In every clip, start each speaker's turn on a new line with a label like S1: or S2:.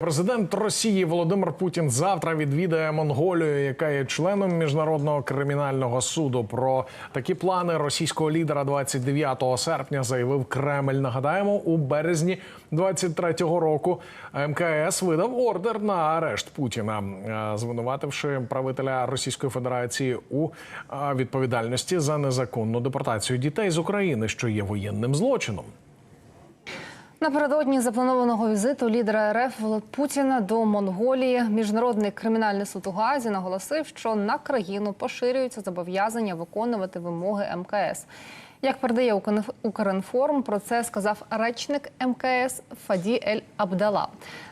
S1: Президент Росії Володимир Путін завтра відвідає Монголію, яка є членом міжнародного кримінального суду. Про такі плани російського лідера 29 серпня заявив Кремль. Нагадаємо, у березні 23-го року МКС видав ордер на арешт Путіна, е, звинувативши правителя Російської Федерації у е, відповідальності за незаконну депортацію дітей з України, що є воєнним злочином.
S2: Напередодні запланованого візиту лідера РФ Путіна до Монголії міжнародний кримінальний суд у Газі наголосив, що на країну поширюються зобов'язання виконувати вимоги МКС. Як передає Укрінф- Укрінформ, про це сказав речник МКС Фаді Ель Абдала.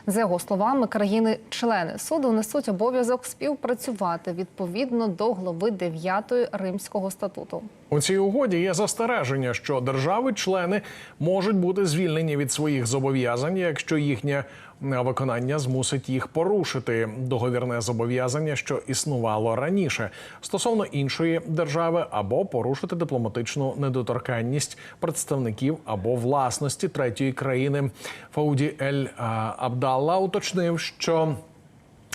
S2: За його словами, країни-члени суду несуть обов'язок співпрацювати відповідно до глави 9 Римського статуту.
S1: У цій угоді є застереження, що держави-члени можуть бути звільнені від своїх зобов'язань, якщо їхнє е, виконання змусить їх порушити договірне зобов'язання, що існувало раніше стосовно іншої держави, або порушити дипломатичну недоторканність представників або власності третьої країни. Фауді Ель Абдалла уточнив, що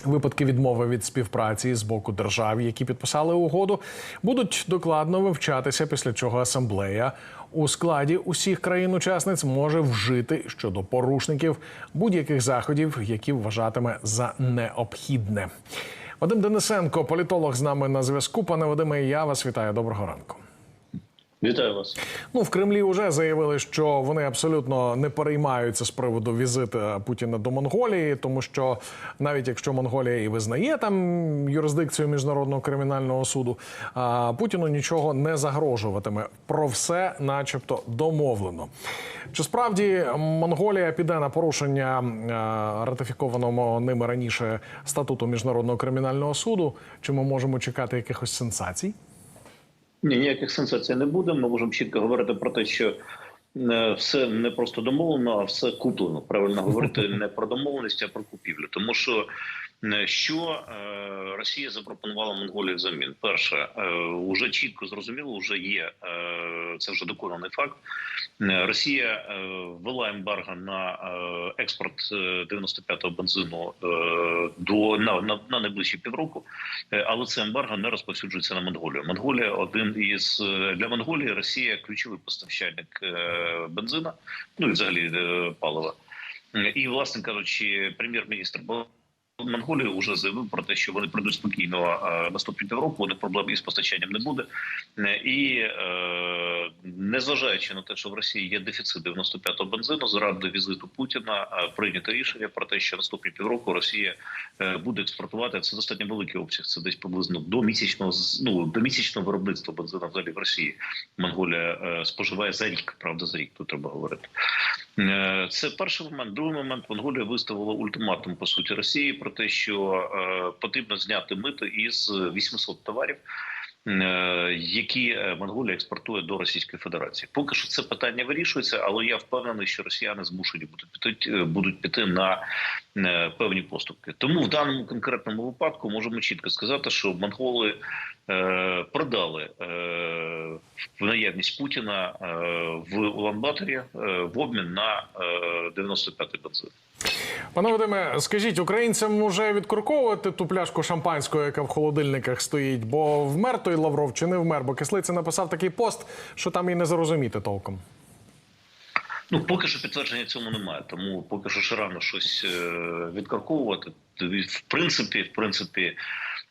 S1: Випадки відмови від співпраці з боку держав, які підписали угоду, будуть докладно вивчатися, після чого асамблея у складі усіх країн-учасниць може вжити щодо порушників будь-яких заходів, які вважатиме за необхідне. Вадим Денисенко, політолог з нами на зв'язку. Пане Вадиме, я вас вітаю. Доброго ранку.
S3: Вітаю вас.
S1: Ну, в Кремлі вже заявили, що вони абсолютно не переймаються з приводу візиту Путіна до Монголії, тому що навіть якщо Монголія і визнає там юрисдикцію міжнародного кримінального суду, а Путіну нічого не загрожуватиме. Про все, начебто, домовлено. Чи справді Монголія піде на порушення ратифікованого ними раніше статуту міжнародного кримінального суду? Чи ми можемо чекати якихось сенсацій?
S3: Ні, ніяких сенсацій не буде. Ми можемо чітко говорити про те, що е, все не просто домовлено, а все куплено. Правильно говорити не про домовленість, а про купівлю. Тому що що е, Росія запропонувала Монголії взамін? Перше, е, уже чітко зрозуміло, вже є е, це вже доконаний факт. Е, Росія е, ввела ембарго на е, експорт е, 95-го бензину е, до на, на, на найближчі півроку. Е, але це ембарго не розповсюджується на Монголію. Монголія один із е, для Монголії Росія ключовий постачальник е, бензина, ну і взагалі е, палива. Е, І, власне кажучи, прем'єр-міністр Монголії вже заявив про те, що вони прийдуть спокійно наступні півроку. Вони проблем із постачанням не буде. Е, І е, незважаючи на те, що в Росії є дефіцит 95-го бензину, заради візиту Путіна е, прийнято рішення про те, що наступні півроку Росія буде експортувати. Це достатньо великий обсяг. Це десь приблизно до місячного ну, до місячного виробництва бензину взагалі в Росії. Монголія споживає за рік. Правда, за рік тут треба говорити. Е, Це перший момент. Другий момент Монголія виставила ультиматум по суті Росії про те, що е, потрібно зняти мито із 800 товарів. Е, Які е, Монголія експортує до Російської Федерації, поки що це питання вирішується, але я впевнений, що росіяни змушені будуть піти е, піти на певні поступки. Тому в даному конкретному випадку можемо чітко сказати, що монголи продали в наявність Путіна в Улан-Баторі в обмін на е, 95-й бензин.
S1: Пане Вадиме, скажіть, українцям вже відкурковувати ту пляшку шампанського, яка в холодильниках стоїть, бо вмер той Лавров чи не вмер? Бо кислиця написав такий пост, що там і не зрозуміти толком.
S3: Ну поки що підтвердження цьому немає, тому поки що ще рано щось е, відкарковувати. В принципі, в принципі.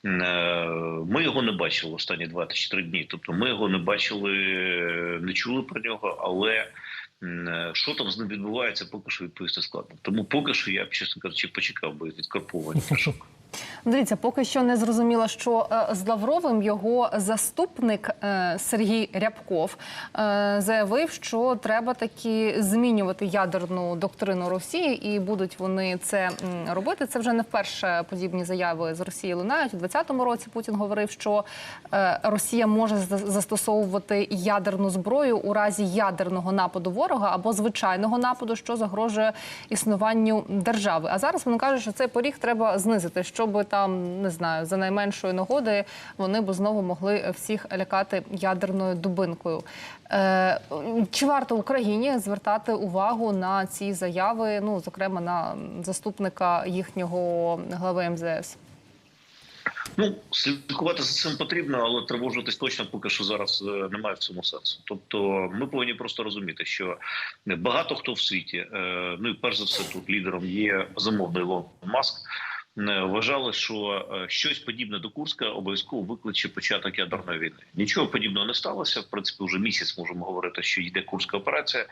S3: е, Ми його не бачили останні 2-3 дні. Тобто ми його не бачили, не чули про нього, але що там з ним відбувається, поки що відповісти складно. Тому поки що я б, чесно кажучи, почекав би відкарповування.
S2: Дивіться, поки що не зрозуміло, що е, з Лавровим його заступник е, Сергій Рябков е, заявив, що треба таки змінювати ядерну доктрину Росії, і будуть вони це робити. Це вже не вперше подібні заяви з Росії лунають. У 2020 році Путін говорив, що Росія може за- застосовувати ядерну зброю у разі ядерного нападу ворога або звичайного нападу, що загрожує існуванню держави. А зараз вони кажуть, що цей поріг треба знизити. Що щоб там не знаю за найменшої нагоди вони б знову могли всіх лякати ядерною дубинкою. Е, чи варто Україні звертати увагу на ці заяви? Ну зокрема на заступника їхнього глави МЗС?
S3: Ну, слідкувати за цим потрібно, але тривожитись точно поки що зараз е, немає в цьому сенсу. Тобто, ми повинні просто розуміти, що багато хто в світі, е, ну і перш за все, тут лідером є безумовно Ілон Маск. Е, Вважали, що е, щось подібне до Курська обов'язково викличе початок ядерної війни. Нічого подібного не сталося. В принципі, вже місяць можемо говорити, що йде курська операція.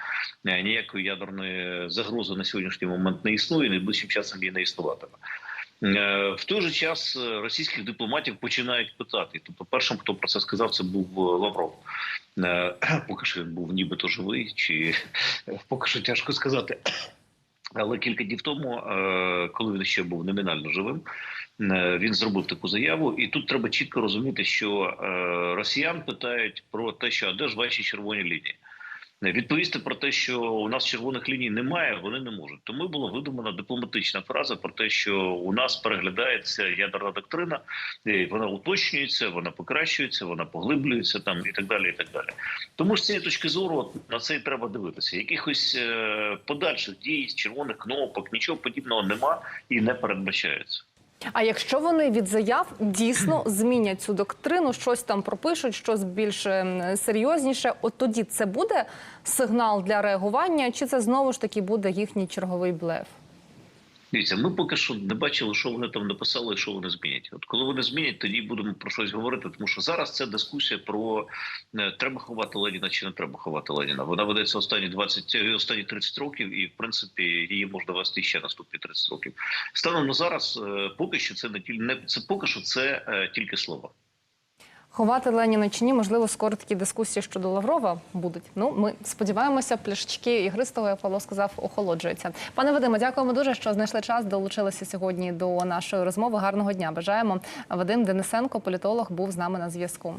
S3: Е, Ніякої ядерної загрози на сьогоднішній момент не існує. і Найближчим часом її не існуватиме. В той же час російських дипломатів починають питати. Тобто, першим, хто про це сказав, це був Лавров. Поки що він був нібито живий, чи поки що тяжко сказати. Але кілька днів тому, е, коли він ще був номінально живим, е, він зробив таку заяву. І тут треба чітко розуміти, що е, росіян питають про те, що а де ж ваші червоні лінії. Відповісти про те, що у нас червоних ліній немає, вони не можуть. Тому була видумана дипломатична фраза про те, що у нас переглядається ядерна доктрина, вона уточнюється, вона покращується, вона поглиблюється там і так далі. І так далі. Тому з цієї точки зору на це і треба дивитися. Якихось е, подальших дій, червоних кнопок, нічого подібного нема і не передбачається.
S2: А якщо вони від заяв дійсно змінять цю доктрину, щось там пропишуть, щось більш ем, серйозніше, от тоді це буде сигнал для реагування, чи це знову ж таки буде їхній черговий блеф?
S3: Дивіться, ми поки що не бачили, що вони там написали, і що вони змінять. От коли вони змінять, тоді будемо про щось говорити. Тому що зараз це дискусія про е, треба ховати Леніна чи не треба ховати Леніна. Вона ведеться останні 20, е, останні 30 років, і в принципі її можна вести ще наступні 30 років. Станом на зараз, е, поки що це не це поки що це е, тільки слова.
S2: Ховати Леніна чи ні, можливо, скоро такі дискусії щодо Лаврова будуть. Ну, ми сподіваємося, пляшечки ігристого, як Павло сказав, охолоджуються. Пане Вадиме, дякуємо дуже, що знайшли час, долучилися сьогодні до нашої розмови. Гарного дня. Бажаємо. Вадим Денисенко, політолог, був з нами на зв'язку.